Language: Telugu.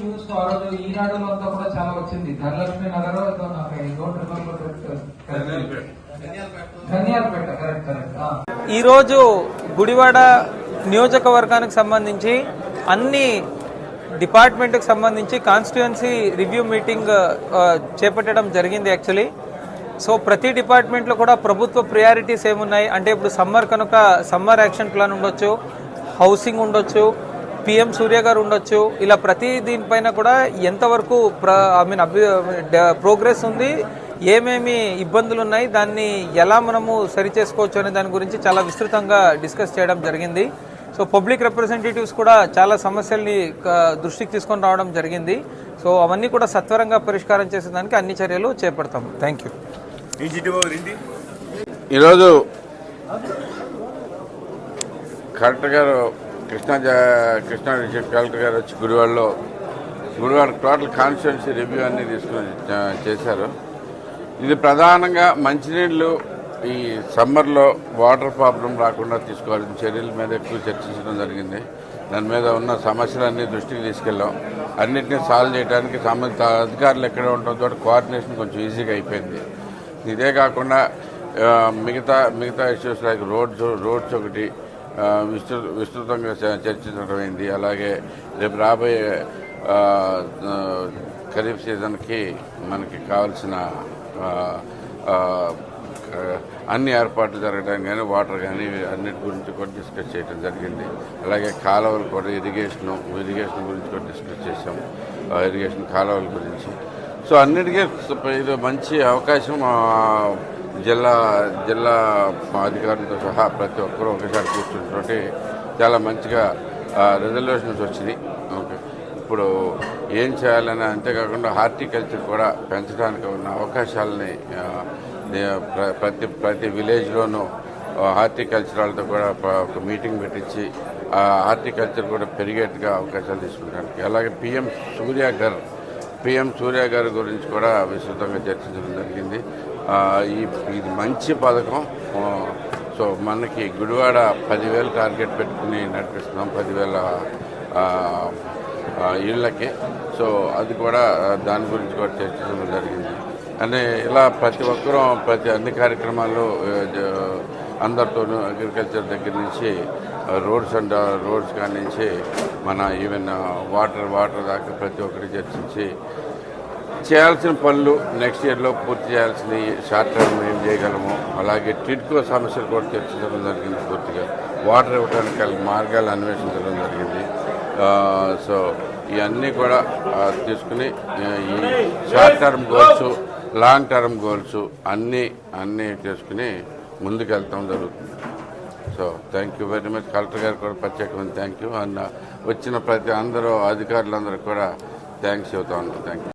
న్యూస్ ఆ రోజు ఈనాడులో అంతా కూడా చాలా వచ్చింది. ధనలక్ష్మి నగర్ నాకు కరెక్ట్ కరెక్ట్ ఈరోజు గుడివాడ నియోజకవర్గానికి సంబంధించి అన్ని డిపార్ట్మెంట్కి సంబంధించి కాన్స్టిట్యుయెన్సీ రివ్యూ మీటింగ్ చేపట్టడం జరిగింది యాక్చువల్లీ. సో ప్రతి డిపార్ట్మెంట్లో కూడా ప్రభుత్వ ప్రయారిటీస్ ఏమున్నాయి? అంటే ఇప్పుడు సమ్మర్ కనుక సమ్మర్ యాక్షన్ ప్లాన్ ఉండొచ్చు హౌసింగ్ ఉండొచ్చు పిఎం సూర్య గారు ఉండొచ్చు. ఇలా ప్రతి దీనిపైన కూడా ఎంతవరకు ప్ర ఐ మీన్ అభి ప్రోగ్రెస్ ఉంది ఏమేమి ఇబ్బందులు ఉన్నాయి దాన్ని ఎలా మనము సరి చేసుకోవచ్చు అనే దాని గురించి చాలా విస్తృతంగా డిస్కస్ చేయడం జరిగింది. సో పబ్లిక్ రిప్రజెంటేటివ్స్ కూడా చాలా సమస్యల్ని దృష్టికి తీసుకొని రావడం జరిగింది. సో అవన్నీ కూడా సత్వరంగా పరిష్కారం చేసేదానికి అన్ని చర్యలు చేపడతాము. థ్యాంక్ యూ ఈరోజు collector garu Krishna Krishna district collector గారు వచ్చి గుడివాడలో గుడివాడ టోటల్ కాన్స్టిట్యున్సీ రివ్యూ అన్ని తీసుకుని చేశారు. ఇది ప్రధానంగా మంచినీళ్ళు ఈ సమ్మర్లో వాటర్ ప్రాబ్లం రాకుండా తీసుకోవాల్సిన చర్యల మీద ఎక్కువ చర్చించడం జరిగింది. దాని మీద ఉన్న సమస్యలన్నీ దృష్టికి తీసుకెళ్ళాం. అన్నింటినీ సాల్వ్ చేయడానికి సంబంధిత అధికారులు ఎక్కడ ఉండడంతో కోఆర్డినేషన్ కొంచెం ఈజీగా అయిపోయింది. ఇదే కాకుండా మిగతా మిగతా ఇష్యూస్ లైక్ రోడ్స్ రోడ్స్ ఒకటి విస్తృ విస్తృతంగా చ- చర్చించడం అయింది అలాగే రేపు రాబోయే ఖరీఫ్ సీజన్కి మనకి కావాల్సిన అన్ని ఏర్పాట్లు జరగడం కానీ వాటర్ కానీ అన్నిటి గురించి కూడా డిస్కస్ చేయడం జరిగింది. అలాగే కాలువలు కూడా ఇరిగేషన్ ఇరిగేషన్ గురించి కూడా డిస్కస్ చేసాం ఇరిగేషన్ కాలువల గురించి. సో అన్నిటికీ ఇది మంచి అవకాశం జిల్లా జిల్లా అధికారులతో సహా ప్రతి ఒక్కరూ ఒకసారి కూర్చున్నటువంటి చాలా మంచిగా రిజల్యూషన్స్ వచ్చినాయి. ఓకే. ఇప్పుడు ఏం చేయాలని అంతేకాకుండా హార్టికల్చర్ కూడా పెంచడానికి ఉన్న అవకాశాలని ప్రతి ప్రతి విలేజ్లోనూ హార్టికల్చరాలతో కూడా ఒక మీటింగ్ పెట్టించి ఆ హార్టికల్చర్ కూడా పెరిగేట్టుగా అవకాశాలు తీసుకుంటానికి అలాగే పిఎం సూర్యాగర్ పిఎం సూర్యాగర్ గురించి కూడా విస్తృతంగా చర్చించడం జరిగింది. ఈ ఇది మంచి పథకం. సో మనకి గుడివాడ పదివేలు టార్గెట్ పెట్టుకుని నడిపిస్తున్నాం పదివేల ఇళ్ళకి. సో అది కూడా దాని గురించి కూడా చర్చించడం జరిగింది. అంటే ఇలా ప్రతి ఒక్కరూ ప్రతి అన్ని కార్యక్రమాలు అందరితోనూ అగ్రికల్చర్ దగ్గర నుంచి రోడ్స్ అండ్ రోడ్స్ కానించి నుంచి మన ఈవెన్ వాటర్ వాటర్ దాకా ప్రతి ఒక్కటి చర్చించి చేయాల్సిన పనులు నెక్స్ట్ ఇయర్లో పూర్తి చేయాల్సినవి షార్ట్ టర్మ్ ఏం చేయగలము. అలాగే టిడ్కో సమస్యలు కూడా చర్చించడం జరిగింది పూర్తిగా. వాటర్ ఇవ్వడానికి గల మార్గాలు అన్వేషించడం జరిగింది. సో ఇవన్నీ కూడా తీసుకుని ఈ short term goals long term goals అన్నీ అన్నీ చేసుకుని ముందుకు వెళ్తాం జరుగుతుంది. So thank you very much collector garu కూడా ప్రత్యేకమైన థ్యాంక్ యూ అన్న వచ్చిన ప్రతి అందరూ అధికారులందరూ కూడా థ్యాంక్స్ చెబుతా ఉన్నాం థ్యాంక్ యూ